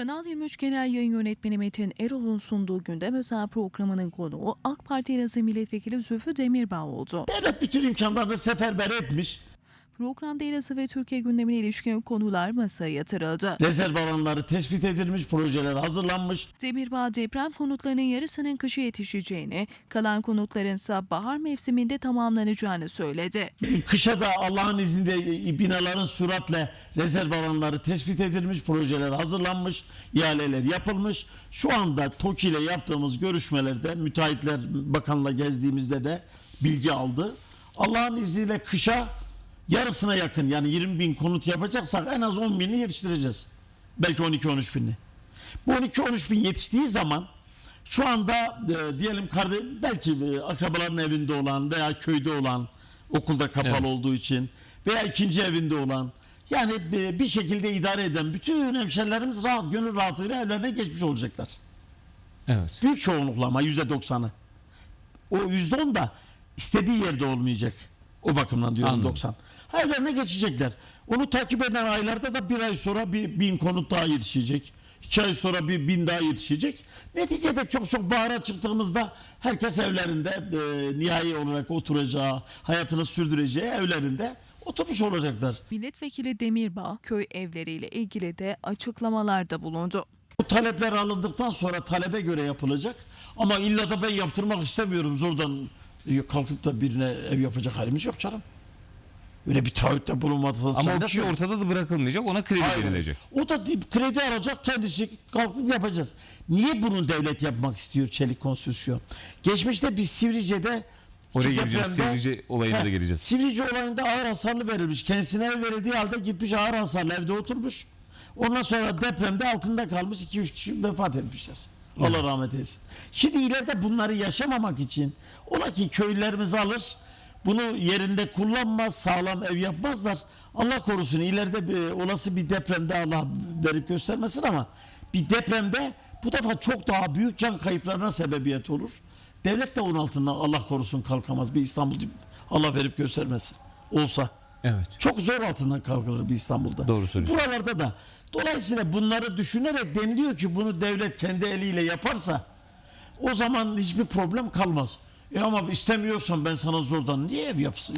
Kanal 23 Genel Yayın Yönetmeni Metin Erol'un sunduğu gündem özel programının konuğu AK Parti Elazığ Milletvekili Zülfü Demirbağ oldu. Devlet bütün imkanlarını seferber etmiş. Programda Elazığ ve Türkiye gündemine ilişkin konular masaya yatırıldı. Rezerv alanları tespit edilmiş, projeler hazırlanmış. Demirbağ deprem konutlarının yarısının kışa yetişeceğini, kalan konutların ise bahar mevsiminde tamamlanacağını söyledi. Kışa da Allah'ın izniyle binaların süratle rezerv alanları tespit edilmiş, projeler hazırlanmış, ihaleler yapılmış. Şu anda TOKİ ile yaptığımız görüşmelerde müteahhitler bakanla gezdiğimizde de bilgi aldı. Allah'ın izniyle kışa yarısına yakın yani 20 bin konut yapacaksak en az 10 bini yetiştireceğiz. Belki 12-13 bini. Bu 12-13 bin yetiştiği zaman şu anda e, diyelim kardeş belki e, akrabaların evinde olan veya köyde olan okulda kapalı Evet. olduğu için veya ikinci evinde olan yani e, bir şekilde idare eden bütün hemşerilerimiz rahat gönül rahatlığıyla evlerine geçmiş olacaklar. Evet. Büyük çoğunlukla ama yüzde doksanı. O yüzde on da istediği yerde olmayacak. O bakımdan diyorum Anladım. 90. Ha, Evlerine geçecekler. Onu takip eden aylarda da bir ay sonra bir bin konut daha yetişecek. İki ay sonra bir bin daha yetişecek. Neticede çok çok bahara çıktığımızda herkes evlerinde e, nihai olarak oturacağı, hayatını sürdüreceği evlerinde oturmuş olacaklar. Milletvekili Demirbağ köy evleriyle ilgili de açıklamalarda bulundu. Bu talepler alındıktan sonra talebe göre yapılacak. Ama illa da ben yaptırmak istemiyorum zordan kalkıp da birine ev yapacak halimiz yok canım. Öyle bir taahhütte bulunmadı. Ama o kişi ortada da bırakılmayacak. Ona kredi verilecek. O da kredi alacak kendisi kalkıp yapacağız. Niye bunu devlet yapmak istiyor çelik konstrüksiyon? Geçmişte biz Sivrice'de Oraya geleceğiz. Sivrice olayına da He, geleceğiz. Sivrice olayında ağır hasarlı verilmiş. Kendisine ev verildiği halde gitmiş ağır hasarlı evde oturmuş. Ondan sonra depremde altında kalmış 2-3 kişi vefat etmişler. Allah rahmet eylesin. Şimdi ileride bunları yaşamamak için ola ki köylülerimiz alır bunu yerinde kullanmaz, sağlam ev yapmazlar. Allah korusun ileride bir, olası bir depremde Allah verip göstermesin ama bir depremde bu defa çok daha büyük can kayıplarına sebebiyet olur. Devlet de onun altından Allah korusun kalkamaz. Bir İstanbul Allah verip göstermesin. Olsa. Evet. Çok zor altından kalkılır bir İstanbul'da. Doğru söylüyorsun. Buralarda da. Dolayısıyla bunları düşünerek deniliyor ki bunu devlet kendi eliyle yaparsa o zaman hiçbir problem kalmaz. E ama istemiyorsan ben sana zordan niye ev yapsın?